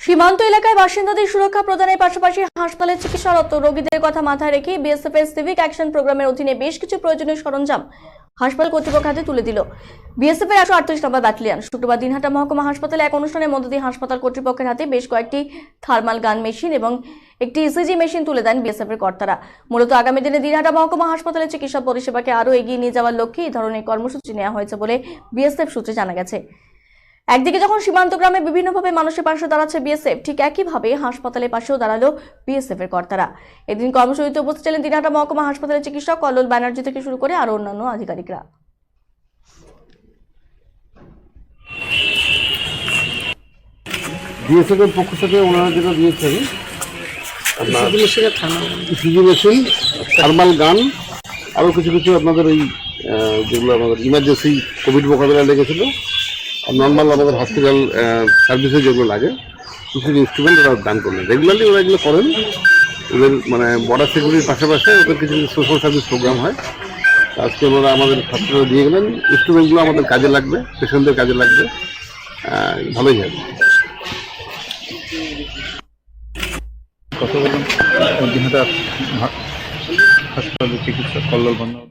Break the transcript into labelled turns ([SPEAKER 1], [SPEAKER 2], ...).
[SPEAKER 1] সীমান্ত এলাকায় বাসিন্দাদের সুরক্ষা প্রদানের পাশাপাশি হাসপাতালে চিকিৎসারত রোগীদের কথা মাথায় রেখে বিএসএফ এর সিভিক অ্যাকশন প্রোগ্রামের অধীনে বেশ কিছু প্রয়োজনীয় সরঞ্জাম হাসপাতাল কর্তৃপক্ষ হাতে তুলে দিল। বিএসএফ এর একশো আটত্রিশ নম্বর ব্যাটালিয়ন, শুক্রবার দিনহাটা মহকুমা হাসপাতালে এক অনুষ্ঠানের মধ্য দিয়ে হাসপাতাল কর্তৃপক্ষের হাতে বেশ কয়েকটি থার্মাল গান মেশিন এবং একটি ইসিজি মেশিন তুলে দেন বিএসএফ এর কর্তারা। মূলত আগামী দিনে দিনহাটা মহকুমা হাসপাতালে চিকিৎসা পরিষেবাকে আরও এগিয়ে নিয়ে যাওয়ার লক্ষ্যে এই ধরনের কর্মসূচি নেওয়া হয়েছে বলে বিএসএফ সূত্রে জানা গেছে। একদিকে যখন সীমান্ত গ্রামে বিভিন্নভাবে মানুষের পাশে দাঁড়াচ্ছে বিএসএফ, ঠিক একইভাবে হাসপাতালের পাশেও দাঁড়াল বিএসএফ এর কর্তারা। এদিন কর্মসূচিতে উপস্থিত ছিলেন দিনহাটা মহকুমা হাসপাতালের চিকিৎসক কল্লোল ব্যানার্জি থেকে শুরু করে আরও অন্যান্য আধিকারিকরা।
[SPEAKER 2] বিএসএফ এর পক্ষ থেকে ওনারা যেটা দিয়েছেন থার্মাল গান, আরও কিছু কিছু আপনাদের ওই যেগুলো আমাদের ইমার্জেন্সি কোভিড মোকাবিলা লেগেছিল আর নর্মাল আমাদের হসপিটাল সার্ভিসে যেগুলো লাগে, কিছু ইনস্ট্রুমেন্ট ওরা দান করলেন রেগুলারলি ওরা এগুলো করেন। ওদের মানে বর্ডার সিকিউরিটির পাশাপাশি ওদের কিছু সোশ্যাল সার্ভিস প্রোগ্রাম হয়। আজকে ওনারা আমাদের হসপিটালে দিয়ে গেলেন। ইনস্ট্রুমেন্টগুলো আমাদের কাজে লাগবে পেশেন্টদের কাজে লাগবে। ভালোই হবে
[SPEAKER 3] বললাম। দিনহাটা হাসপাতালের চিকিৎসক কল্লোল বন্দ্যোপাধ্যায়।